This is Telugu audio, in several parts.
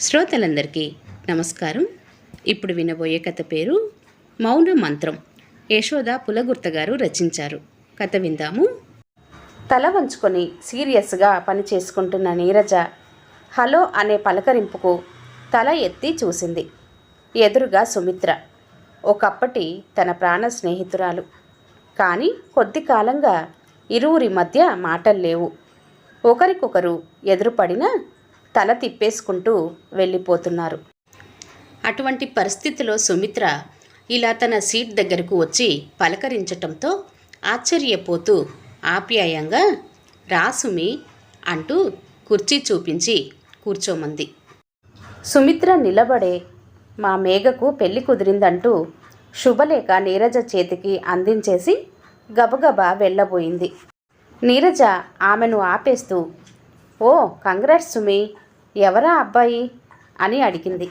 శ్రోతలందరికీ నమస్కారం. ఇప్పుడు వినబోయే కథ పేరు మౌన మంత్రం. యశోద పులగుర్త గారు రచించారు. కథ విందాము. తల వంచుకొని సీరియస్గా పని చేసుకుంటున్న నీరజ హలో అనే పలకరింపుకు తల ఎత్తి చూసింది. ఎదురుగా సుమిత్ర. ఒకప్పటి తన ప్రాణ స్నేహితురాలు. కానీ కొద్ది కాలంగా ఇరువురి మధ్య మాటలు లేవు ఒకరికొకరు ఎదురుపడినా తల తిప్పేసుకుంటూ వెళ్ళిపోతున్నారు. అటువంటి పరిస్థితిలో సుమిత్ర ఇలా తన సీట్ దగ్గరకు వచ్చి పలకరించటంతో ఆశ్చర్యపోతూ ఆప్యాయంగా రాసుమి అంటూ కుర్చీ చూపించి కూర్చోమంది. సుమిత్ర నిలబడే మా మేఘకు పెళ్ళి కుదిరిందంటూ శుభలేఖ నీరజ చేతికి అందించేసి గబగబా వెళ్ళబోయింది. నీరజ ఆమెను ఆపేస్తూ ఓ కంగ్రాట్స్ సుమి. ఎవరా అబ్బాయి? అని అడిగింది.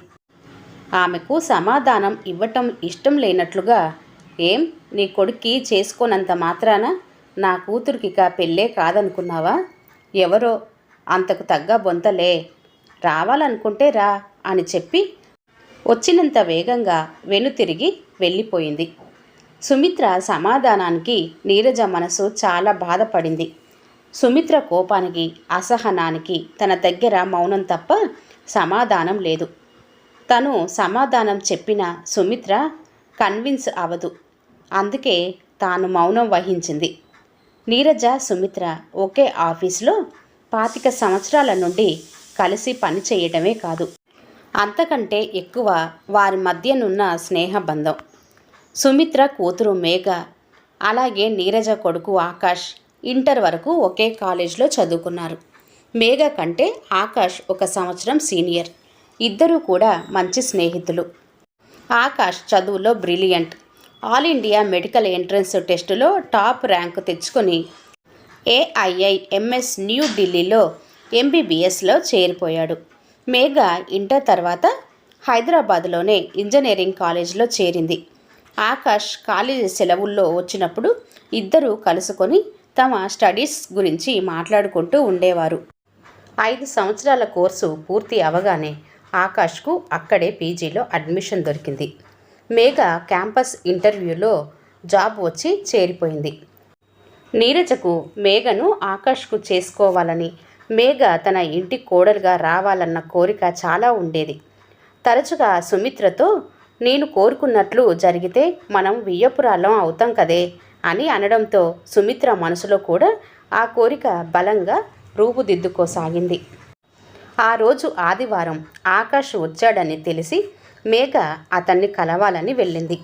ఆమెకు సమాధానం ఇవ్వటం ఇష్టం లేనట్లుగా ఏం నీ కొడుక్కి చేసుకోనంత మాత్రాన? నా కూతురికిక పెళ్ళే కాదనుకున్నావా? ఎవరో? అంతకు తగ్గ బొంతలే. రావాలనుకుంటే రా అని చెప్పి వచ్చినంత వేగంగా వెనుతిరిగి వెళ్ళిపోయింది. సుమిత్ర సమాధానానికి నీరజ మనసు చాలా బాధపడింది. సుమిత్ర కోపానికి అసహనానికి తన దగ్గర మౌనం తప్ప సమాధానం లేదు. తను సమాధానం చెప్పిన సుమిత్ర కన్విన్స్ అవదు. అందుకే తాను మౌనం వహించింది. నీరజ సుమిత్ర ఒకే ఆఫీస్లో పాతిక సంవత్సరాల నుండి కలిసి పనిచేయటమే కాదు. అంతకంటే ఎక్కువ వారి మధ్యనున్న స్నేహబంధం. సుమిత్ర కూతురు మేఘ అలాగే నీరజ కొడుకు ఆకాష్ ఇంటర్ వరకు ఒకే కాలేజ్లో చదువుకున్నారు. మేఘ కంటే ఆకాష్ ఒక సంవత్సరం సీనియర్. ఇద్దరూ కూడా మంచి స్నేహితులు. ఆకాష్ చదువులో brilliant. All India medical entrance టెస్టులో టాప్ ర్యాంకు తెచ్చుకొని ఏఐఐ ఎంఎస్ ఎంబీబీఎస్లో చేరిపోయాడు. మేఘ ఇంటర్ తర్వాత హైదరాబాద్లోనే ఇంజనీరింగ్ కాలేజీలో చేరింది. ఆకాష్ కాలేజీ సెలవుల్లో వచ్చినప్పుడు ఇద్దరూ కలుసుకొని తమ స్టడీస్ గురించి మాట్లాడుకుంటూ ఉండేవారు. ఐదు సంవత్సరాల కోర్సు పూర్తి అవగానే ఆకాష్కు అక్కడే పీజీలో అడ్మిషన్ దొరికింది. మేఘ క్యాంపస్ ఇంటర్వ్యూలో జాబ్ వచ్చి చేరిపోయింది. నీరజకు మేఘను ఆకాష్కు చేసుకోవాలని మేఘ తన ఇంటి కోడలుగా రావాలన్న కోరిక చాలా ఉండేది. తరచుగా సుమిత్రతో నేను కోరుకున్నట్లు జరిగితే మనం వియ్యపురాలం అవుతాం కదే అని అనడంతో సుమిత్ర మనసులో కూడా ఆ కోరిక బలంగా రూపుదిద్దుకోసాగింది. ఆ రోజు ఆదివారం ఆకాష్ వచ్చాడని తెలిసి మేఘ అతన్ని కలవాలని వెళ్ళింది.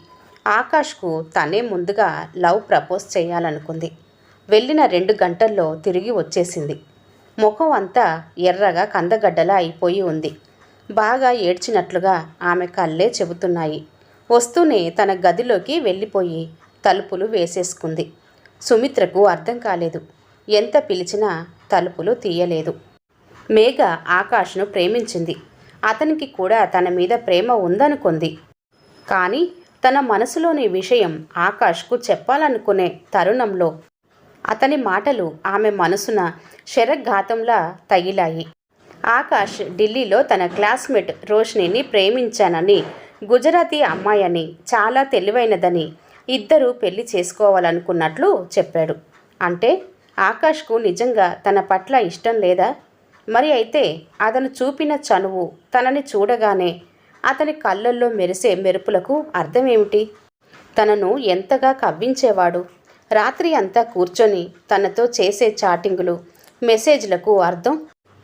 ఆకాష్కు తనే ముందుగా లవ్ ప్రపోజ్ చేయాలనుకుంది. వెళ్ళిన రెండు గంటల్లో తిరిగి వచ్చేసింది. ముఖం అంతా ఎర్రగా కందగడ్డలా అయిపోయి ఉంది. బాగా ఏడ్చినట్లుగా ఆమె కళ్ళే చెబుతున్నాయి. వస్తూనే తన గదిలోకి వెళ్ళిపోయి తలుపులు వేసేసుకుంది. సుమిత్రకు అర్థం కాలేదు. ఎంత పిలిచినా తలుపులు తీయలేదు. మేఘ ఆకాష్ను ప్రేమించింది. అతనికి కూడా తన మీద ప్రేమ ఉందనుకుంది. కానీ తన మనసులోని విషయం ఆకాష్కు చెప్పాలనుకునే తరుణంలో అతని మాటలు ఆమె మనసున శరఘాతంలా తగిలాయి. ఆకాష్ ఢిల్లీలో తన క్లాస్మేట్ రోష్నిని ప్రేమించానని గుజరాతీ అమ్మాయని చాలా తెలివైనదని ఇద్దరూ పెళ్ళి చేసుకోవాలనుకున్నట్లు చెప్పాడు. అంటే ఆకాష్కు నిజంగా తన పట్ల ఇష్టం లేదా? మరి అయితే అతను చూపిన చనువు తనని చూడగానే అతని కళ్ళల్లో మెరిసే మెరుపులకు అర్థమేమిటి? తనను ఎంతగా కవ్వించేవాడు? రాత్రి అంతా కూర్చొని తనతో చేసే చాటింగులు మెసేజ్లకు అర్థం?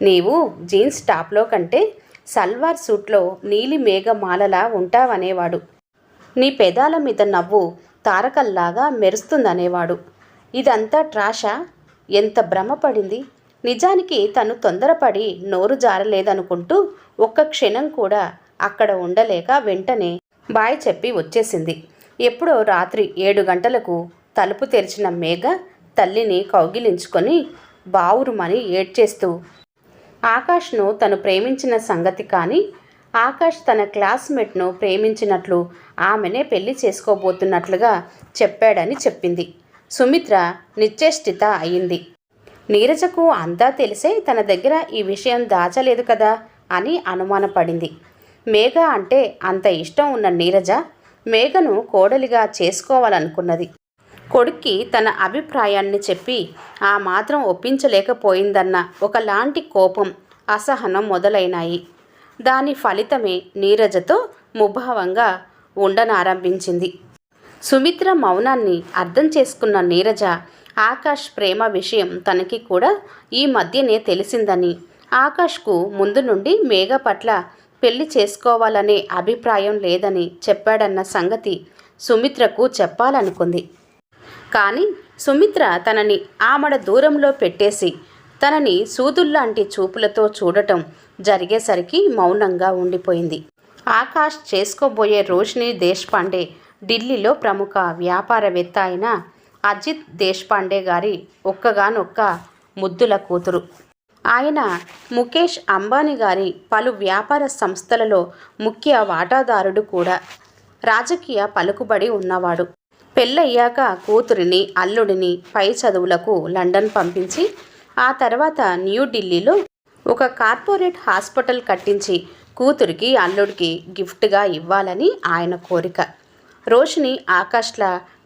నీవు జీన్స్ టాప్లో కంటే సల్వార్ సూట్లో నీలి మేఘమాలలా ఉంటావనేవాడు. నీ పెదాల మీద నవ్వు తారకల్లాగా మెరుస్తుందనేవాడు. ఇదంతా ట్రాషా? ఎంత భ్రమపడింది? నిజానికి తను తొందరపడి నోరు జారలేదనుకుంటూ ఒక్క క్షణం కూడా అక్కడ ఉండలేక వెంటనే బాయ్ చెప్పి వచ్చేసింది. ఎప్పుడో రాత్రి ఏడు గంటలకు తలుపు తెరిచిన మేఘ తల్లిని కౌగిలించుకొని బావురుమని ఏడ్చేస్తూ ఆకాష్ను తను ప్రేమించిన సంగతి కానీ ఆకాష్ తన క్లాస్మేట్ను ప్రేమించినట్లు ఆమెనే పెళ్ళి చేసుకోబోతున్నట్లుగా చెప్పాడని చెప్పింది. సుమిత్ర నిశ్చేష్టిత అయింది. నీరజకు అంతా తెలిసే తన దగ్గర ఈ విషయం దాచలేదు కదా అని అనుమానపడింది. మేఘ అంటే అంత ఇష్టం ఉన్న నీరజ మేఘను కోడలిగా చేసుకోవాలనుకున్నది. కొడుక్కి తన అభిప్రాయాన్ని చెప్పి ఆ మాత్రం ఒప్పించలేకపోయిందన్న ఒకలాంటి కోపం అసహనం మొదలైనాయి. దాని ఫలితమే నీరజతో ముభావంగా ఉండనారంభించింది. సుమిత్ర మౌనాన్ని అర్థం చేసుకున్న నీరజ ఆకాష్ ప్రేమ విషయం తనకి కూడా ఈ మధ్యనే తెలిసిందని ఆకాష్కు ముందు నుండి మేఘ పట్ల పెళ్ళి చేసుకోవాలనే అభిప్రాయం లేదని చెప్పాడన్న సంగతి సుమిత్రకు చెప్పాలనుకుంది. కానీ సుమిత్ర తనని ఆమడ దూరంలో పెట్టేసి తనని సూదుల్లాంటి చూపులతో చూడటం జరిగేసరికి మౌనంగా ఉండిపోయింది. ఆకాష్ చేసుకోబోయే రోషిని దేశ్పాండే ఢిల్లీలో ప్రముఖ వ్యాపారవేత్త అయిన అజిత్ దేశ్పాండే గారి ఒక్కగానొక్క ముద్దుల కూతురు. ఆయన ముఖేష్ అంబానీ గారి పలు వ్యాపార సంస్థలలో ముఖ్య వాటాదారుడు కూడా. రాజకీయ పలుకుబడి ఉన్నవాడు. పెళ్ళయ్యాక కూతురిని అల్లుడిని పై చదువులకు లండన్ పంపించి ఆ తర్వాత న్యూఢిల్లీలో ఒక కార్పొరేట్ హాస్పిటల్ కట్టించి కూతురికి అల్లుడికి గిఫ్ట్గా ఇవ్వాలని ఆయన కోరిక. రోషిని ఆకాష్ల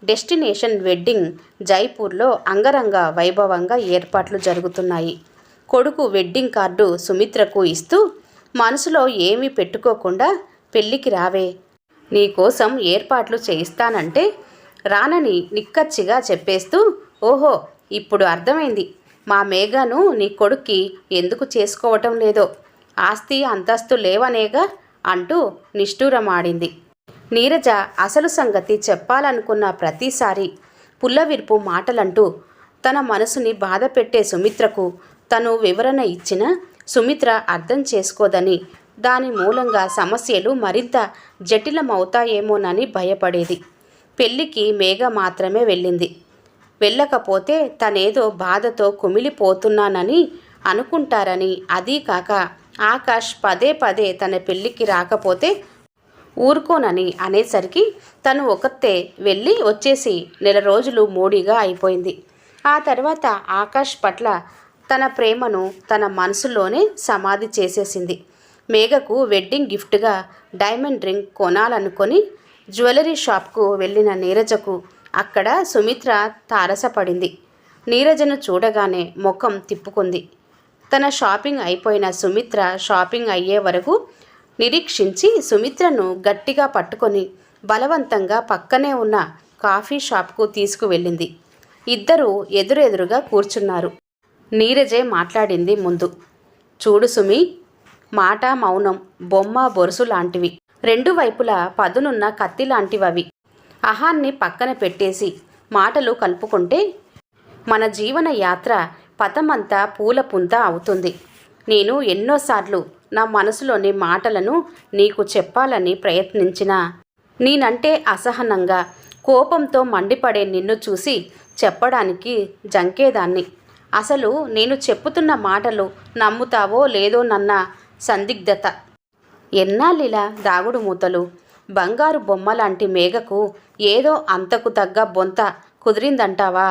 డెస్టినేషన్ వెడ్డింగ్ జైపూర్లో అంగరంగ వైభవంగా ఏర్పాట్లు జరుగుతున్నాయి. కొడుకు వెడ్డింగ్ కార్డు సుమిత్రకు ఇస్తూ మనసులో ఏమీ పెట్టుకోకుండా పెళ్ళికి రావే నీకోసం ఏర్పాట్లు చేయిస్తానంటే రానని నిక్కచ్చిగా చెప్పేస్తూ ఓహో ఇప్పుడు అర్థమైంది. మా మేఘను నీ కొడుక్కి ఎందుకు చేసుకోవటం లేదో? ఆస్తి అంతస్తు లేవనేగా అంటూ నిష్ఠూరమాడింది. నీరజ అసలు సంగతి చెప్పాలనుకున్న ప్రతిసారి పుల్లవిరుపు మాటలంటూ తన మనసుని బాధ పెట్టే సుమిత్రకు తను వివరణ ఇచ్చిన సుమిత్ర అర్థం చేసుకోదని దాని మూలంగా సమస్యలు మరింత జటిలమవుతాయేమోనని భయపడేది. పెళ్ళికి మేఘ మాత్రమే వెళ్ళింది. వెళ్ళకపోతే తనేదో బాధతో కుమిలిపోతున్నానని అనుకుంటారని. అదీ కాక ఆకాష్ పదే పదే తన పెళ్ళికి రాకపోతే ఊరుకోనని అనేసరికి తను ఒకతే వెళ్ళి వచ్చేసి నెల రోజులు మోడీగా అయిపోయింది. ఆ తర్వాత ఆకాష్ పట్ల తన ప్రేమను తన మనసులోనే సమాధి చేసేసింది. మేఘకు వెడ్డింగ్ గిఫ్ట్గా డైమండ్ రింగ్ కొనాలనుకొని జ్యువెలరీ షాప్కు వెళ్ళిన నీరజకు అక్కడ సుమిత్ర తారసపడింది. నీరజను చూడగానే ముఖం తిప్పుకుంది. తన షాపింగ్ అయిపోయిన సుమిత్ర షాపింగ్ అయ్యే వరకు నిరీక్షించి సుమిత్రను గట్టిగా పట్టుకొని బలవంతంగా పక్కనే ఉన్న కాఫీ షాప్కు తీసుకువెళ్ళింది. ఇద్దరూ ఎదురెదురుగా కూర్చున్నారు. నీరజే మాట్లాడింది ముందు. చూడు సుమి మాట మౌనం బొమ్మ బొరుసు లాంటివి. రెండు వైపులా పదునున్న కత్తి లాంటివవి. అహాన్ని పక్కన పెట్టేసి మాటలు కలుపుకుంటే మన జీవన యాత్ర పథమంతా పూల పుంత అవుతుంది. నేను ఎన్నోసార్లు నా మనసులోని మాటలను నీకు చెప్పాలని ప్రయత్నించినా నేనంటే అసహనంగా కోపంతో మండిపడే నిన్ను చూసి చెప్పడానికి జంకేదాన్ని. అసలు నేను చెప్పుతున్న మాటలు నమ్ముతావో లేదో నన్న సందిగ్ధత. ఎన్నాళ్ళిలా దాగుడు మూతలు బంగారు బొమ్మ లాంటి మేఘకు ఏదో అంతకు తగ్గ బొంత కుదిరిందంటావా?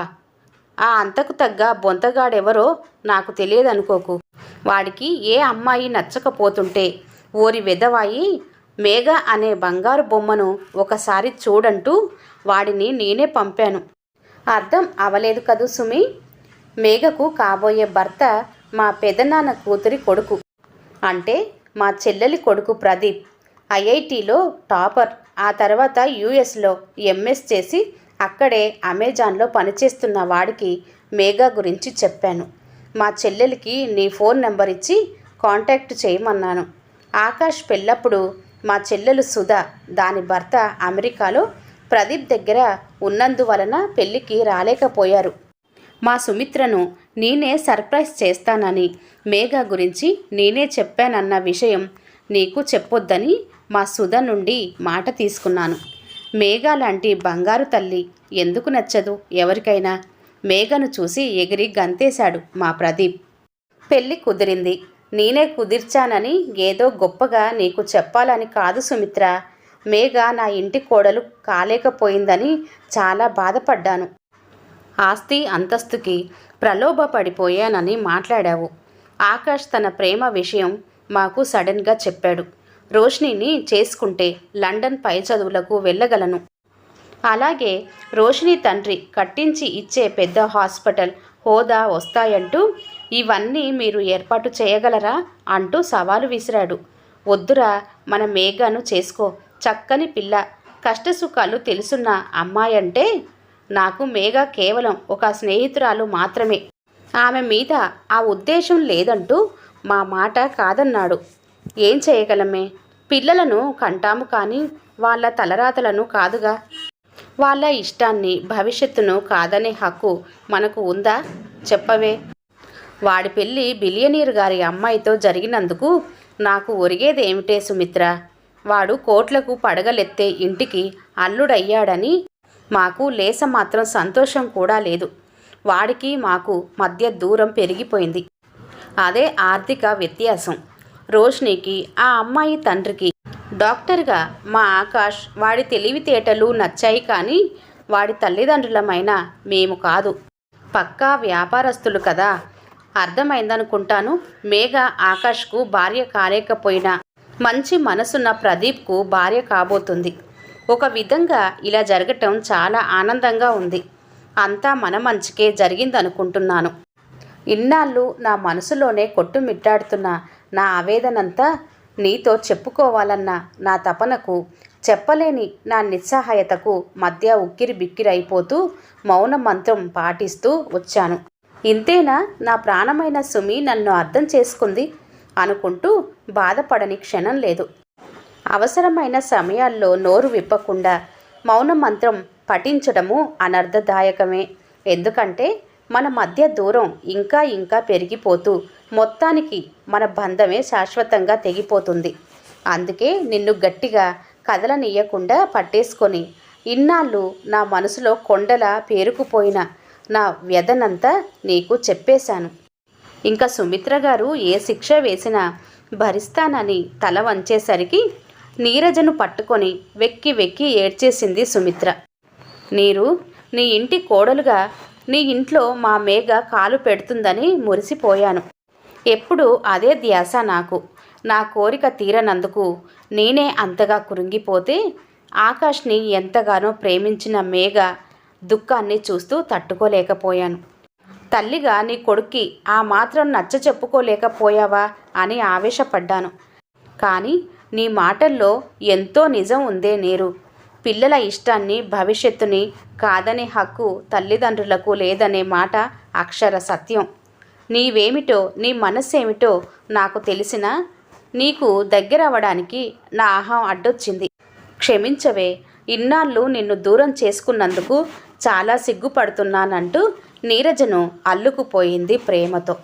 ఆ అంతకు తగ్గ బొంతగాడెవరో నాకు తెలియదనుకోకు. వాడికి ఏ అమ్మాయి నచ్చకపోతుంటే ఓరి వెదవాయి మేఘ అనే బంగారు బొమ్మను ఒకసారి చూడంటూ వాడిని నేనే పంపాను. అర్థం అవలేదు కదూ సుమి? మేఘకు కాబోయే భర్త మా పెదనాన్న కూతురి కొడుకు. అంటే మా చెల్లెలి కొడుకు ప్రదీప్. ఐఐటిలో టాపర్ ఆ తర్వాత యుఎస్లో ఎంఎస్ చేసి అక్కడే అమెజాన్లో పనిచేస్తున్న వాడికి మేఘా గురించి చెప్పాను. మా చెల్లెలికి నీ ఫోన్ నెంబర్ ఇచ్చి కాంటాక్ట్ చేయమన్నాను. ఆకాష్ పెళ్ళప్పుడు మా చెల్లెలు సుధా దాని భర్త అమెరికాలో ప్రదీప్ దగ్గర ఉన్నందువలన పెళ్ళికి రాలేకపోయారు. మా సుమిత్రను నేనే సర్ప్రైజ్ చేస్తానని మేఘా గురించి నేనే చెప్పానన్న విషయం నీకు చెప్పొద్దని మా సుధ నుండి మాట తీసుకున్నాను. మేఘ లాంటి బంగారు తల్లి ఎందుకు నచ్చదు ఎవరికైనా? మేఘను చూసి ఎగిరి గంతేశాడు మా ప్రదీప్. పెళ్ళి కుదిరింది. నేనే కుదిర్చానని ఏదో గొప్పగా నీకు చెప్పాలని కాదు సుమిత్ర. మేఘ నా ఇంటి కోడలు కాలేకపోయిందని చాలా బాధపడ్డాను. ఆస్తి అంతస్తుకి ప్రలోభపడిపోయానని మాట్లాడావు. ఆకాష్ తన ప్రేమ విషయం మాకు సడన్గా చెప్పాడు. రోషినిని చేసుకుంటే లండన్ పై చదువులకు వెళ్ళగలను. అలాగే రోషిణి తండ్రి కట్టించి ఇచ్చే పెద్ద హాస్పిటల్ హోదా వస్తాయంటూ ఇవన్నీ మీరు ఏర్పాటు చేయగలరా? అంటూ సవాలు విసిరాడు. వద్దురా మన మేఘను చేసుకో. చక్కని పిల్ల. కష్టసుఖాలు తెలుసున్న అమ్మాయి అంటే నాకు మేఘ కేవలం ఒక స్నేహితురాలు మాత్రమే. ఆమె మీద ఆ ఉద్దేశం లేదంటూ మా మాట కాదన్నాడు. ఏం చేయగలమే? పిల్లలను కంటాము కానీ వాళ్ళ తలరాతలను కాదుగా? వాళ్ళ ఇష్టాన్ని భవిష్యత్తును కాదనే హక్కు మనకు ఉందా? చెప్పవే. వాడి పెళ్ళి బిలియనీర్ గారి అమ్మాయితో జరిగినందుకు నాకు ఒరిగేదేమిటే సుమిత్ర? వాడు కోట్లకు పడగలెత్తే ఇంటికి అల్లుడయ్యాడని మాకు లేస మాత్రం సంతోషం కూడా లేదు. వాడికి మాకు మధ్య దూరం పెరిగిపోయింది. అదే ఆర్థిక వ్యత్యాసం. రోష్నికి ఆ అమ్మాయి తండ్రికి. డాక్టర్గా మా ఆకాష్ వాడి తెలివితేటలు నచ్చాయి కానీ వాడి తల్లిదండ్రులమైన మేము కాదు. పక్కా వ్యాపారస్తులు కదా. అర్థమైందనుకుంటాను. మేఘ ఆకాష్కు భార్య కాలేకపోయినా మంచి మనసున్న ప్రదీప్కు భార్య కాబోతుంది. ఒక విధంగా ఇలా జరగటం చాలా ఆనందంగా ఉంది. అంతా మన మంచికే జరిగిందనుకుంటున్నాను. ఇన్నాళ్ళు నా మనసులోనే కొట్టుమిట్టాడుతున్న నా ఆవేదనంతా నీతో చెప్పుకోవాలన్న నా తపనకు చెప్పలేని నా నిస్సహాయతకు మధ్య ఉక్కిరి బిక్కిరైపోతూ మౌన మంత్రం పాటిస్తూ వచ్చాను. ఇంతేనా నా ప్రాణమైన సుమి నన్ను అర్థం చేసుకుంది అనుకుంటూ బాధపడని క్షణం లేదు. అవసరమైన సమయాల్లో నోరు విప్పకుండా మౌన మంత్రం పఠించడము అనర్థదాయకమే ఎందుకంటే మన మధ్య దూరం ఇంకా ఇంకా పెరిగిపోతూ మొత్తానికి మన బంధమే శాశ్వతంగా తెగిపోతుంది. అందుకే నిన్ను గట్టిగా కదలనీయకుండా పట్టేసుకొని ఇన్నాళ్ళు నా మనసులో కొండలా పేరుకుపోయిన నా వ్యధనంతా నీకు చెప్పేశాను. ఇంకా సుమిత్ర గారు ఏ శిక్ష వేసినా భరిస్తానని తల వంచేసరికి నీరజను పట్టుకొని వెక్కి వెక్కి ఏడ్చేసింది సుమిత్ర. నీరు నీ ఇంటి కోడలుగా నీ ఇంట్లో మా మేఘ కాలు పెడుతుందని మురిసిపోయాను. ఎప్పుడు అదే ధ్యాస నాకు. నా కోరిక తీరనందుకు నేనే అంతగా కురింగిపోతే ఆకాష్ని ఎంతగానో ప్రేమించిన మేఘ దుఃఖాన్ని చూస్తూ తట్టుకోలేకపోయాను. తల్లిగా నీ కొడుక్కి ఆ మాత్రం నచ్చ చెప్పుకోలేకపోయావా అని ఆవేశపడ్డాను. కానీ నీ మాటల్లో ఎంతో నిజం ఉందే నీరు. పిల్లల ఇష్టాన్ని భవిష్యత్తుని కాదనే హక్కు తల్లిదండ్రులకు లేదనే మాట అక్షర సత్యం. నీవేమిటో నీ మనస్సేమిటో నాకు తెలిసినా నీకు దగ్గరవ్వడానికి నా ఆహం అడ్డొచ్చింది. క్షమించవే ఇన్నాళ్ళు నిన్ను దూరం చేసుకున్నందుకు చాలా సిగ్గుపడుతున్నానంటూ నీరజను అల్లుకుపోయింది ప్రేమతో.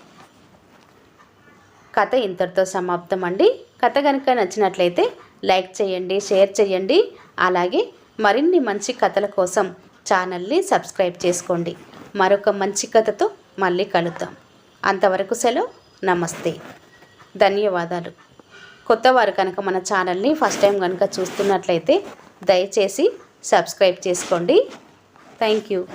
కథ ఇంతటితో సమాప్తం అండి కథ కనుక నచ్చినట్లయితే లైక్ చేయండి షేర్ చేయండి. అలాగే మరిన్ని మంచి కథల కోసం ఛానల్ని సబ్స్క్రైబ్ చేసుకోండి. మరొక మంచి కథతో మళ్ళీ కలుద్దాం. అంతవరకు సెలవు. నమస్తే. ధన్యవాదాలు. కొత్తవారు కనుక మన ఛానల్ని ఫస్ట్ టైం కనుక చూస్తున్నట్లయితే దయచేసి సబ్స్క్రైబ్ చేసుకోండి. Thank you.